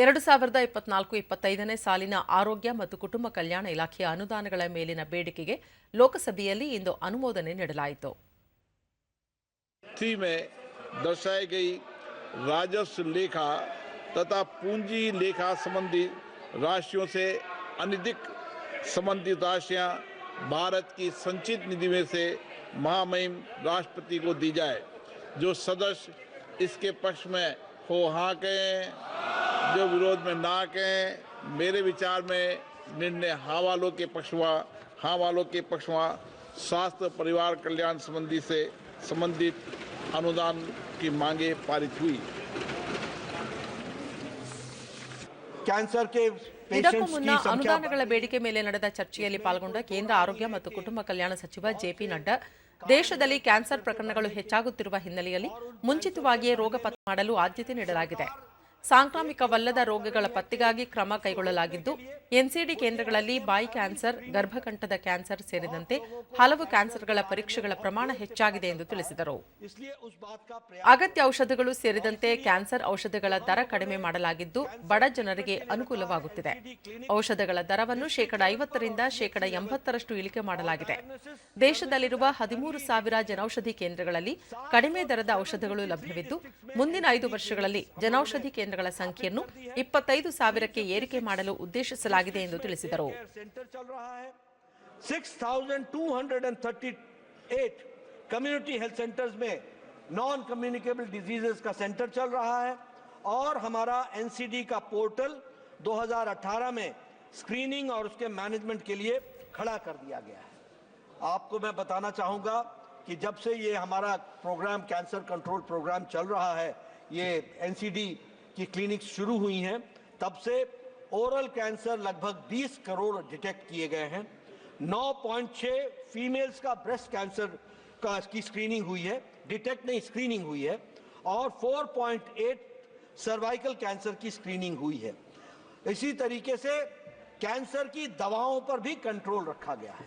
2024 25ನೇ ಸಾಲಿನ ಆರೋಗ್ಯ ಮತ್ತು ಕುಟುಂಬ ಕಲ್ಯಾಣ ಇಲಾಖೆಯ ಅನುದಾನಗಳ ಮೇಲಿನ ಬೇಡಿಕೆಗೆ ಲೋಕಸಭೆಯಲ್ಲಿ ಇಂದು ಅನುಮೋದನೆ ನೀಡಲಾಯಿತು. 3ನೇ ದರ್ಶೈ گئی राजस्व लेखा ತತ ಪೂಂಜಿ लेखा संबंधी ರಾಷ್ಟ್ರ್ಯೋ سے ಅನಧಿಕ ಸಂಬಂಧಿತ ದಾಶ್ಯಾ ಭಾರತ ಕಿ ಸಂಚಿತ ನಿಧಿ ಮೇ سے ಮಾಮಯಂ ರಾಷ್ಟ್ರಪತಿ ಕೋ دی جائے. ಜೋ ಸದಸ್ಯ इसके पक्ष में हो हां कहे जो विरोध में ना कहें मेरे विचार में निर्णय हाँ वालों के पक्ष हुआ हाँ वालों के पक्ष हुआ स्वास्थ्य परिवार कल्याण संबंधी से संबंधित अनुदान की मांगे पारित हुई कैंसर के ಇದಕ್ಕೂ ಮುನ್ನ ಅನುದಾನಗಳ ಬೇಡಿಕೆ ಮೇಲೆ ನಡೆದ ಚರ್ಚೆಯಲ್ಲಿ ಪಾಲ್ಗೊಂಡ ಕೇಂದ್ರ ಆರೋಗ್ಯ ಮತ್ತು ಕುಟುಂಬ ಕಲ್ಯಾಣ ಸಚಿವ ಜೆಪಿ ನಡ್ಡಾ ದೇಶದಲ್ಲಿ ಕ್ಯಾನ್ಸರ್ ಪ್ರಕರಣಗಳು ಹೆಚ್ಚಾಗುತ್ತಿರುವ ಹಿನ್ನೆಲೆಯಲ್ಲಿ ಮುಂಚಿತವಾಗಿಯೇ ರೋಗ ಪತ್ತೆ ಮಾಡಲು ಆದ್ಯತೆ ನೀಡಲಾಗಿದೆ ಸಾಂಕ್ರಾಮಿಕವಲ್ಲದ ರೋಗಗಳ ಪತ್ತೆಗಾಗಿ ಕ್ರಮ ಕೈಗೊಳ್ಳಲಾಗಿದ್ದು ಎನ್ಸಿಡಿ ಕೇಂದ್ರಗಳಲ್ಲಿ ಬಾಯಿ ಕ್ಯಾನ್ಸರ್ ಗರ್ಭಕಂಠದ ಕ್ಯಾನ್ಸರ್ ಸೇರಿದಂತೆ ಹಲವು ಕ್ಯಾನ್ಸರ್ಗಳ ಪರೀಕ್ಷೆಗಳ ಪ್ರಮಾಣ ಹೆಚ್ಚಾಗಿದೆ ಎಂದು ತಿಳಿಸಿದರು ಅಗತ್ಯ ಔಷಧಗಳು ಸೇರಿದಂತೆ ಕ್ಯಾನ್ಸರ್ ಔಷಧಗಳ ದರ ಕಡಿಮೆ ಮಾಡಲಾಗಿದ್ದು ಬಡ ಜನರಿಗೆ ಅನುಕೂಲವಾಗುತ್ತಿದೆ ಔಷಧಗಳ ದರವನ್ನು ಶೇಕಡ ಐವತ್ತರಿಂದ ಶೇಕಡ ಎಂಬತ್ತರಷ್ಟು ಇಳಿಕೆ ಮಾಡಲಾಗಿದೆ ದೇಶದಲ್ಲಿರುವ ಹದಿಮೂರು ಸಾವಿರ ಜನೌಷಧಿ ಕೇಂದ್ರಗಳಲ್ಲಿ ಕಡಿಮೆ ದರದ ಔಷಧಗಳು ಲಭ್ಯವಿದ್ದು ಮುಂದಿನ ಐದು ವರ್ಷಗಳಲ್ಲಿ ಜನೌಷಧಿ ಕೇಂದ್ರ ಕೇಂದ್ರಗಳ ಸಂಖ್ಯೆಯನ್ನು ಇಪ್ಪತ್ತೈದು ಸಾವಿರಕ್ಕೆ ಏರಿಕೆ ಮಾಡಲು ಉದ್ದೇಶಿಸಲಾಗಿದೆ ಎಂದು ತಿಳಿಸಿದರು कम्युनिटी हेल्थ सेंटर्स में नॉन कम्युनिकेबल डिजीजेस का सेंटर चल रहा है और हमारा एनसीडी का पोर्टल 2018 में स्क्रीनिंग और उसके मैनेजमेंट के लिए खड़ा कर दिया गया है आपको मैं बताना चाहूंगा कि जब से ये हमारा प्रोग्राम कैंसर कंट्रोल प्रोग्राम चल रहा है ये एनसीडी की क्लिनिक शुरू हुई हैं तब से ओरल कैंसर लगभग 20 करोड़ डिटेक्ट किए गए हैं 9.6 फीमेल्स का ब्रेस्ट कैंसर का की स्क्रीनिंग हुई है डिटेक्ट नहीं स्क्रीनिंग हुई है और 4.8 सर्वाइकल कैंसर की स्क्रीनिंग हुई है इसी तरीके से कैंसर की दवाओं पर भी कंट्रोल रखा गया है